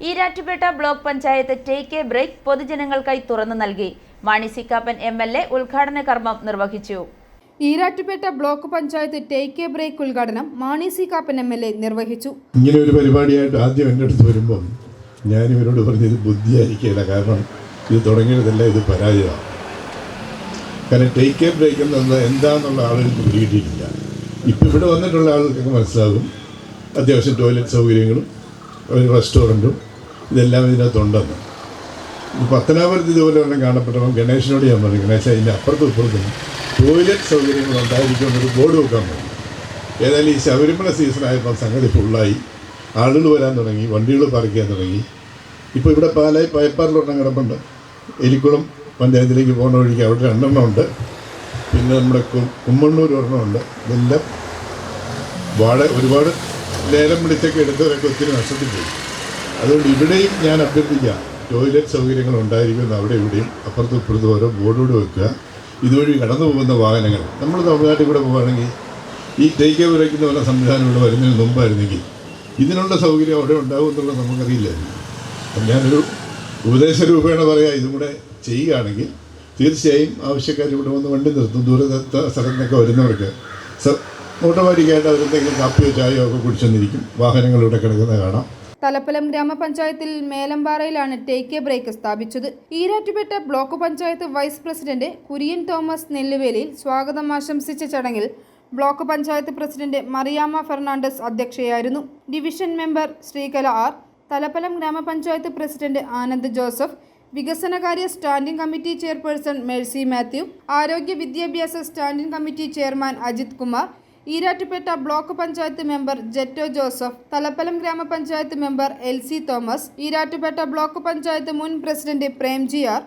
Erattupetta block panchayat take a break പൊതുജനങ്ങൾക്കായി തുറന്നു നൽകി. മാണി സിക്കാപ്പൻ കാപ്പൻ എം എൽ എ ഉദ്ഘാടന കർമ്മം നിർവഹിച്ചു. Erattupetta block panchayat take a break ഉദ്ഘാടനം Mani C Kappan M L A നിർവഹിച്ചു. ഇങ്ങനെ ഒരു പരിപാടിയായിട്ട് ആദ്യം എന്റെ അടുത്ത് വരുമ്പം ഞാൻ ഇവരോട് പറഞ്ഞു ഇത് ബുദ്ധിയായിരിക്കില്ല കാരണം ഇത് തുടങ്ങിയതല്ല ഇത് പരാജയമാണ്. കാരണം ടേക്ക് എ ബ്രേക്ക് എന്നത് എന്താണെന്നുള്ള ആളുകൾക്ക് പിടികിട്ടിയിട്ടില്ല. ഇപ്പം ഇവിടെ വന്നിട്ടുള്ള ആളുകൾക്ക് മനസ്സിലാകും. അത്യാവശ്യം ടോയ്ലറ്റ് സൗകര്യങ്ങളും ഒരു റെസ്റ്റോറന്റും ഇതെല്ലാം ഇതിനകത്തുണ്ടെന്ന്. ഇത് പത്തനാപുരത്ത് ഇതുപോലെ ഒരെണ്ണം കാണപ്പെട്ടപ്പോൾ ഗണേശനോട് ഞാൻ പറഞ്ഞു ഗണേശ അതിന്റെ അപ്പുറത്തും ഇപ്പുറത്തും ടോയ്ലറ്റ് സൗകര്യങ്ങൾ ഉണ്ടായിരിക്കുമെന്നൊരു ബോർഡ് വെക്കാൻ പറഞ്ഞു. ഏതായാലും ഈ ശബരിമല സീസൺ ആയപ്പോൾ സംഗതി ഫുള്ളായി ആളുകൾ വരാൻ തുടങ്ങി വണ്ടികൾ പാർക്ക് ചെയ്യാൻ തുടങ്ങി. ഇപ്പോൾ ഇവിടെ പാലായി പയപ്പാറിലൊരെണ്ണം കിടപ്പുണ്ട്. എലിക്കുളം പഞ്ചായത്തിലേക്ക് പോകുന്ന വഴിക്ക് അവിടെ രണ്ടെണ്ണം ഉണ്ട്. പിന്നെ നമ്മുടെ കുമ്മണ്ണൂർ കുമ്മണ്ണൂർ ഒരെണ്ണമുണ്ട് ഇതെല്ലാം വാഴ ഒരുപാട് ലേലം വിളിച്ചൊക്കെ എടുത്തവരൊക്കെ ഒത്തിരി നഷ്ടത്തിൽ പോയി. അതുകൊണ്ട് ഇവിടെയും ഞാൻ അഭ്യർത്ഥിക്കാം ടോയ്ലറ്റ് സൗകര്യങ്ങൾ ഉണ്ടായിരിക്കുന്ന അവിടെ ഇവിടെയും അപ്പുറത്തും ഇപ്പുറത്തും ഓരോ ബോർഡോട് വെക്കുക. ഇതുവഴി കടന്നു പോകുന്ന വാഹനങ്ങൾ നമ്മൾ തമിഴ്നാട്ടിൽ കൂടെ പോകുകയാണെങ്കിൽ ഈ ടേക്ക് വിറയ്ക്കുന്ന പോലെ സംവിധാനം ഇവിടെ വരുന്നതിന് മുമ്പായിരുന്നെങ്കിൽ ഇതിനുള്ള സൗകര്യം അവിടെ ഉണ്ടാവും എന്നുള്ളത് നമുക്കറിയില്ലായിരുന്നു അപ്പം ഞാനൊരു ഉപദേശ രൂപേണ പറയാം ഇതും കൂടെ ചെയ്യുകയാണെങ്കിൽ തീർച്ചയായും ആവശ്യക്കാർ ഇവിടെ വന്ന് വണ്ടി നിർത്തും. ദൂരത്തെ സ്ഥലത്തൊക്കെ വരുന്നവർക്ക് ഓട്ടോമാറ്റിക്കായിട്ട് അവരെന്തെങ്കിലും കാപ്പിയോ ചായയോ ഒക്കെ കുടിച്ചെന്നിരിക്കും. വാഹനങ്ങൾ ഇവിടെ കിടക്കുന്നത് കാണാം. തലപ്പലം ഗ്രാമപഞ്ചായത്തിൽ മേലമ്പാറയിലാണ് ടേക്ക് എ ബ്രേക്ക് സ്ഥാപിച്ചത്. Erattupetta block panchayat vice president Kurian Thomas നെല്ലുവേലിയിൽ സ്വാഗതം ആശംസിച്ച ചടങ്ങിൽ block panchayat president Mariyama Fernandez അധ്യക്ഷയായിരുന്നു. Division member Sreekala R Thalappalam ഗ്രാമപഞ്ചായത്ത് പ്രസിഡന്റ് ആനന്ദ് ജോസഫ് വികസനകാര്യ standing committee chairperson Mercy Mathew ആരോഗ്യ വിദ്യാഭ്യാസ standing committee chairman Ajith Kumar Erattupetta block panchayat member Jetto Joseph Thalappalam ഗ്രാമപഞ്ചായത്ത് member L C Thomas Erattupetta block panchayat മുൻ president Premji R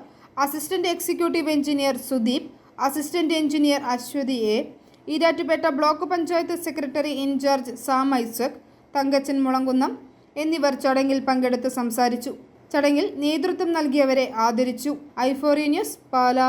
assistant executive engineer Sudeep assistant engineer Aswathy A Erattupetta block panchayat secretary in charge Sam Isaac Thankachan Mulankunnam എന്നിവർ ചടങ്ങിൽ പങ്കെടുത്ത് സംസാരിച്ചു. ചടങ്ങിൽ നേതൃത്വം നൽകിയവരെ ആദരിച്ചു. ഐഫോറി ന്യൂസ് പാല.